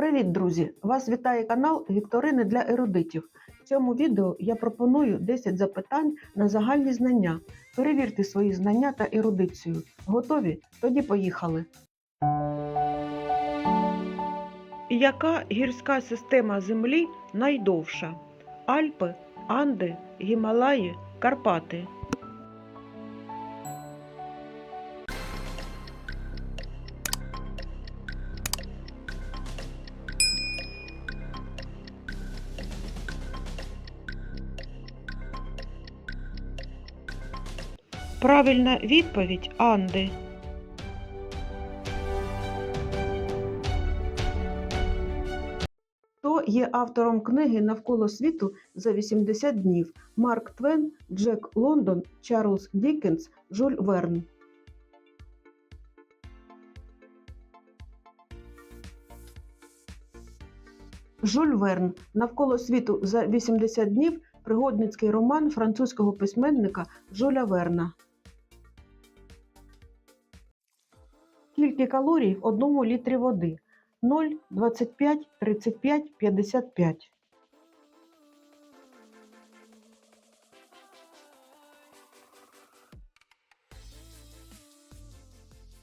Привіт, друзі! Вас вітає канал Вікторини для ерудитів. В цьому відео я пропоную 10 запитань на загальні знання. Перевірте свої знання та ерудицію. Готові? Тоді поїхали. Яка гірська система Землі найдовша? Альпи, Анди, Гімалаї, Карпати. Правильна відповідь Анди. Хто є автором книги Навколо світу за 80 днів? Марк Твен, Джек Лондон, Чарльз Діккенс, Жюль Верн. Жюль Верн Навколо світу за 80 днів пригодницький роман французького письменника Жюля Верна. Скільки калорій в одному літрі води? 0, 25, 35, 55.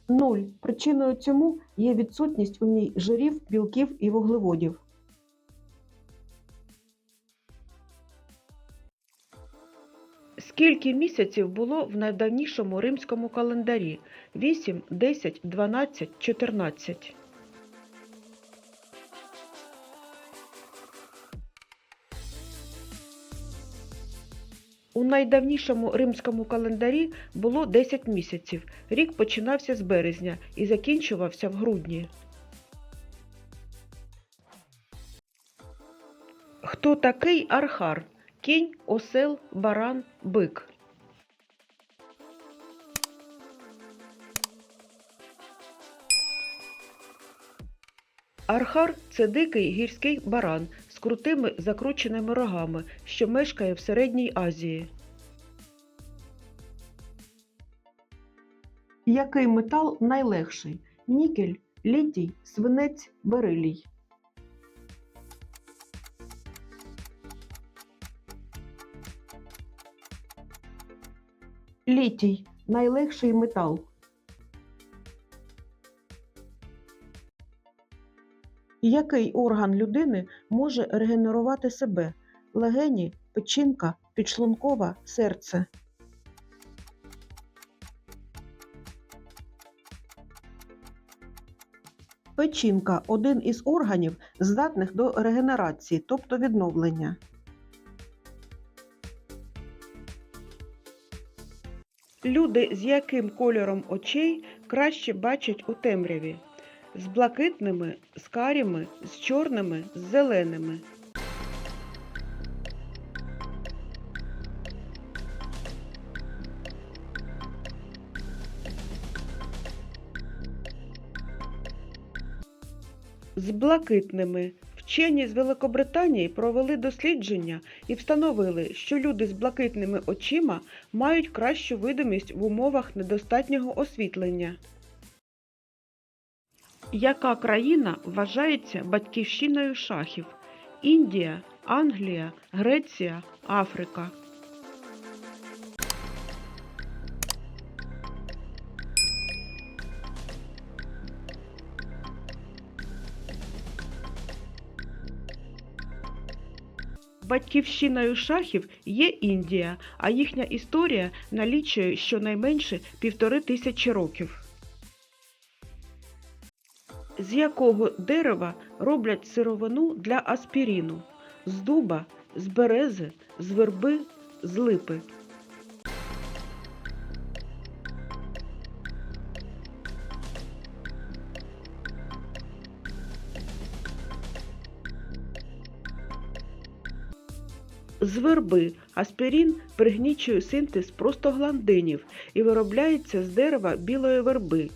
Нуль. Причиною цьому є відсутність у ній жирів, білків і вуглеводів. Скільки місяців було в найдавнішому римському календарі? 8, 10, 12, 14. У найдавнішому римському календарі було 10 місяців. Рік починався з березня і закінчувався в грудні. Хто такий архар? Кінь, осел, баран, бик. Архар це дикий гірський баран з крутими закрученими рогами, що мешкає в Середній Азії. Який метал найлегший? Нікель, літій, свинець, берилій. Літій найлегший метал. Який орган людини може регенерувати себе? Легені, печінка, підшлункова, серце. Печінка один із органів, здатних до регенерації, тобто відновлення. Люди з яким кольором очей краще бачать у темряві? З блакитними, з каріми, з чорними, з зеленими. З блакитними. Вчені з Великобританії провели дослідження і встановили, що люди з блакитними очима мають кращу видимість в умовах недостатнього освітлення. Яка країна вважається батьківщиною шахів? Індія, Англія, Греція, Африка. Батьківщиною шахів є Індія, а їхня історія налічує щонайменше півтори тисячі років. З якого дерева роблять сировину для аспіріну? З дуба, з берези, з верби, з липи. З верби. Аспірін пригнічує синтез простагландинів і виробляється з дерева білої верби